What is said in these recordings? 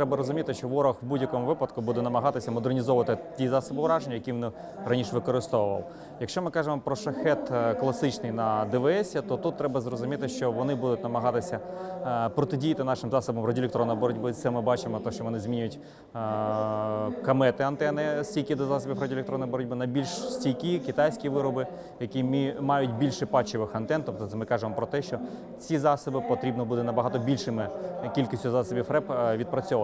треба розуміти, що ворог в будь-якому випадку буде намагатися модернізовувати ті засоби ураження, які він раніше використовував. Якщо ми кажемо про шахет е, класичний на ДВС, то тут треба зрозуміти, що вони будуть намагатися е, протидіяти нашим засобам радіоелектронної боротьби. Це ми бачимо, то, що вони змінюють е, камети антени стійкі до засобів радіоелектронної боротьби на більш стійкі китайські вироби, які мають більше патчевих антен. Тобто ми кажемо про те, що ці засоби потрібно буде набагато більшими кількістю засобів РЕП е,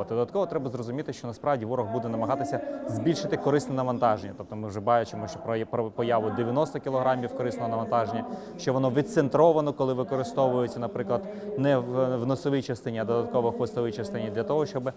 відпрацьовувати. Додатково треба зрозуміти, що насправді ворог буде намагатися збільшити корисне навантаження. Тобто ми вже бачимо, що про появу 90 кілограмів корисного навантаження, що воно відцентровано, коли використовується, наприклад, не в, носовій частині, а додатково в хвостовій частині, для того, щоб е,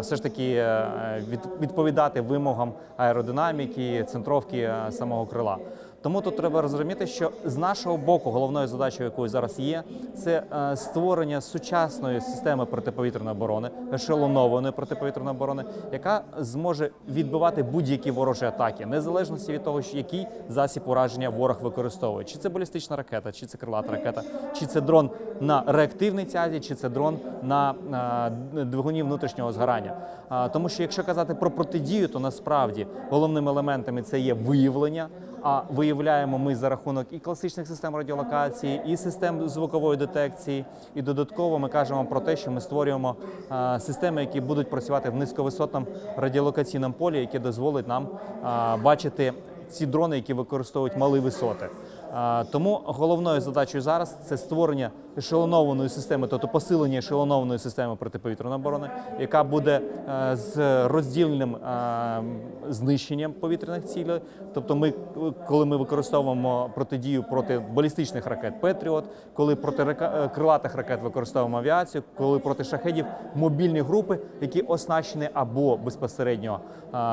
все ж таки е, від, відповідати вимогам аеродинаміки, центровки е, самого крила. Тому тут треба розуміти, що з нашого боку головною задачею, якою зараз є, це е, створення сучасної системи протиповітряної оборони, ешелонованої протиповітряної оборони, яка зможе відбивати будь-які ворожі атаки, незалежно від того, який засіб ураження ворог використовує, чи це балістична ракета, чи це крилата ракета, чи це дрон на реактивній тязі, чи це дрон на е, двигуні внутрішнього згорання. Тому що якщо казати про протидію, то насправді головними елементами це є виявлення. А виявляємо ми за рахунок і класичних систем радіолокації, і систем звукової детекції. І додатково ми кажемо про те, що ми створюємо системи, які будуть працювати в низьковисотному радіолокаційному полі, яке дозволить нам бачити ці дрони, які використовують малі висоти. Тому головною задачею зараз це створення ешелонованої системи, тобто посилення ешелонованої системи протиповітряної оборони, яка буде е, з роздільним е, знищенням повітряних цілей. Тобто, ми, коли ми використовуємо протидію проти балістичних ракет Петріот, коли проти е, крилатих ракет використовуємо авіацію, коли проти шахедів мобільні групи, які оснащені або безпосередньо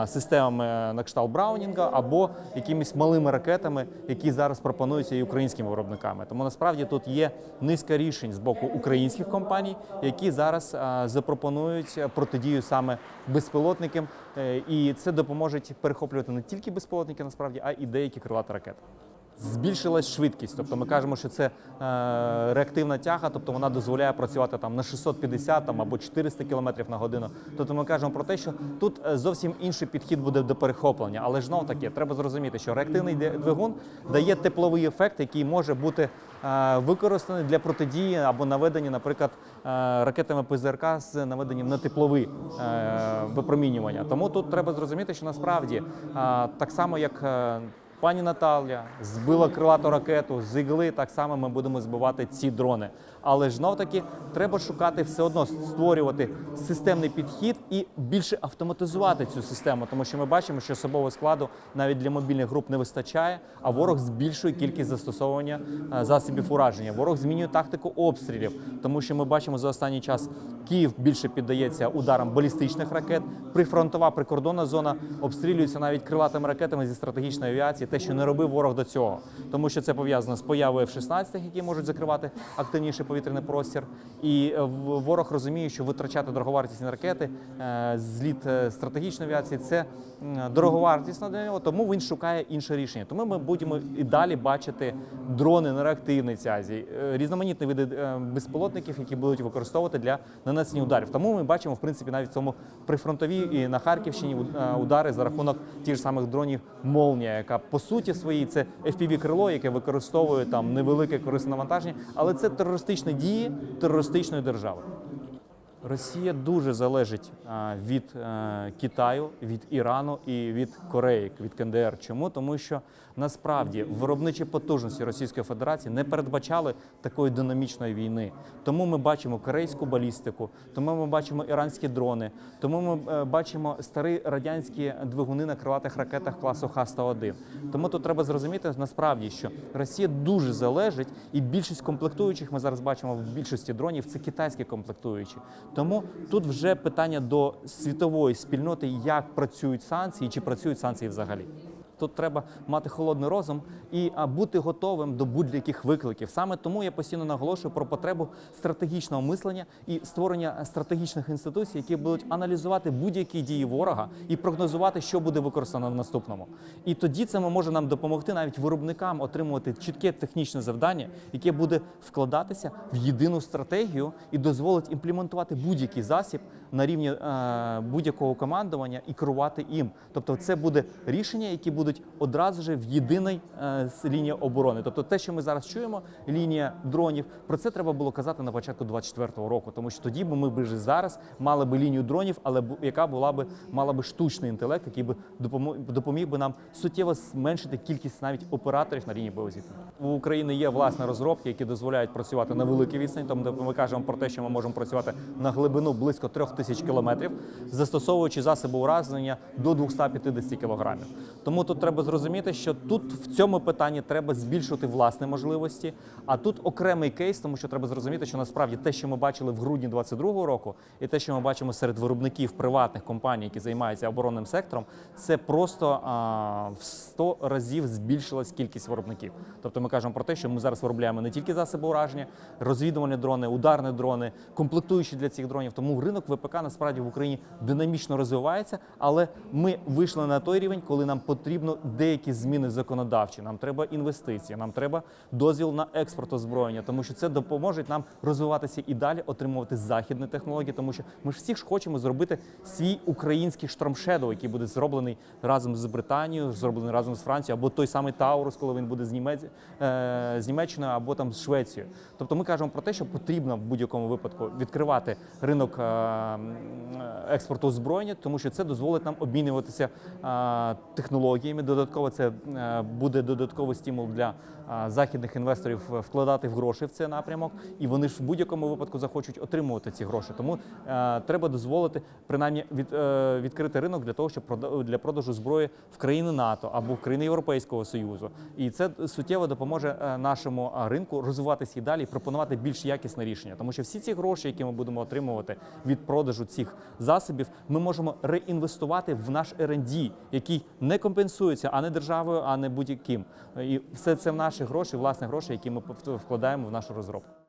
системами на кшталт Браунінга, або якимись малими ракетами, які зараз пропонуються і українськими виробниками. Тому насправді тут є низка рішень з боку українських компаній, які зараз е, запропонують протидію саме безпілотникам, Е, і це допоможе перехоплювати не тільки безпілотники, насправді, а і деякі крилаті ракети. Збільшилась швидкість, тобто ми кажемо, що це е, реактивна тяга, тобто вона дозволяє працювати там на 650 там, або 400 км на годину. Тобто ми кажемо про те, що тут е, зовсім інший підхід буде до перехоплення. Але знов таки треба зрозуміти, що реактивний двигун дає тепловий ефект, який може бути е, використаний для протидії або наведення, наприклад, ракетами ПЗРК з наведенням на теплові випромінювання. Тому тут треба зрозуміти, що насправді так само як. Пані Наталія збила крилату ракету з ігли. Так само ми будемо збивати ці дрони. Але ж знов таки треба шукати все одно створювати системний підхід і більше автоматизувати цю систему, тому що ми бачимо, що особового складу навіть для мобільних груп не вистачає, а ворог збільшує кількість застосовування е, засобів ураження. Ворог змінює тактику обстрілів, тому що ми бачимо за останній час Київ більше піддається ударам балістичних ракет. Прифронтова прикордонна зона обстрілюється навіть крилатими ракетами зі стратегічної авіації, те, що не робив ворог до цього, тому що це пов'язано з появою F-16, які можуть закривати активніший повітряний простір. І е, ворог розуміє, що витрачати дороговартісні ракети, е, зліт е, стратегічної авіації це дороговартісно для нього, тому він шукає інше рішення. Тому ми будемо і далі бачити дрони на реактивній тязі, е, різноманітні види безпілотників, які будуть використовувати для нанесення ударів. Тому ми бачимо, в принципі, навіть в цьому прифронтовій і на Харківщині удари за рахунок тих ж самих дронів Молнія, яка по суті своїй це fpv крило, яке використовує там невелике корисне навантаження, але це терористичні дії терористичної держави. Росія дуже залежить а, від е, Китаю, від Ірану і від Кореї, від КНДР. Чому? Тому що насправді виробничі потужності Російської Федерації не передбачали такої динамічної війни. Тому ми бачимо корейську балістику, тому ми бачимо іранські дрони, тому ми е, бачимо старі радянські двигуни на крилатих ракетах класу Х-101. Тому тут треба зрозуміти насправді, що Росія дуже залежить, і більшість комплектуючих ми зараз бачимо в більшості дронів це китайські комплектуючі. Тому тут вже питання до світової спільноти, як працюють санкції, чи працюють санкції взагалі. Тут треба мати холодний розум і бути готовим до будь-яких викликів. Саме тому я постійно наголошую про потребу стратегічного мислення і створення стратегічних інституцій, які будуть аналізувати будь-які дії ворога і прогнозувати, що буде використано в наступному. І тоді це може нам допомогти навіть виробникам отримувати чітке технічне завдання, яке буде вкладатися в єдину стратегію і дозволить імплементувати будь-який засіб на рівні е, будь-якого командування і керувати їм. Тобто, це буде рішення, які будуть одразу ж в єдиній е, лінії оборони. Тобто, те, що ми зараз чуємо, лінія дронів, про це треба було казати на початку 24-го року, тому що тоді б ми б зараз мали би лінію дронів, але яка була би мала би штучний інтелект, який би допоміг би нам суттєво зменшити кількість навіть операторів на лінії боєзіткнення. У України є власні розробки, які дозволяють працювати на великій відстані. Тому ми кажемо про те, що ми можемо працювати на глибину близько трьох тисяч кілометрів, застосовуючи засоби ураження до 250 кілограмів. Тому тут треба зрозуміти, що тут в цьому питанні треба збільшувати власні можливості. А тут окремий кейс, тому що треба зрозуміти, що насправді те, що ми бачили в грудні 22-го року, і те, що ми бачимо серед виробників приватних компаній, які займаються оборонним сектором, це просто а, в 100 разів збільшилась кількість виробників. Тобто ми кажемо про те, що ми зараз виробляємо не тільки засоби ураження, розвідувальні дрони, ударні дрони, комплектуючі для цих дронів. Тому ринок ВПК насправді в Україні динамічно розвивається, але ми вийшли на той рівень, коли нам потрібно деякі зміни законодавчі. Нам треба інвестиції, нам треба дозвіл на експорт озброєння, тому що це допоможе нам розвиватися і далі, отримувати західні технології, тому що ми ж всі ж хочемо зробити свій український штормшедоу, який буде зроблений разом з Британією, зроблений разом з Францією, або той самий Таурус, коли він буде з, Німець... е, з Німеччиною, або там з Швецією. Тобто ми кажемо про те, що потрібно в будь-якому випадку відкривати ринок е, експорту озброєння, тому що це дозволить нам обмінюватися е, технологіями. Додатково це е, буде додатковий стимул для е, західних інвесторів вкладати в гроші в цей напрямок, і вони ж в будь-якому випадку захочуть отримувати ці гроші. Тому е, треба дозволити принаймні від, е, відкрити ринок для того, щоб для продажу зброї в країни НАТО або в країни Європейського союзу. І це суттєво допоможе е, нашому е, ринку розвиватися і далі, і пропонувати більш якісне рішення, тому що всі ці гроші, які ми будемо отримувати від продажу цих засобів, ми можемо реінвестувати в наш R&D, який не компенсується а не державою, а не будь-яким. І все це в наші гроші, власне гроші, які ми вкладаємо в нашу розробку.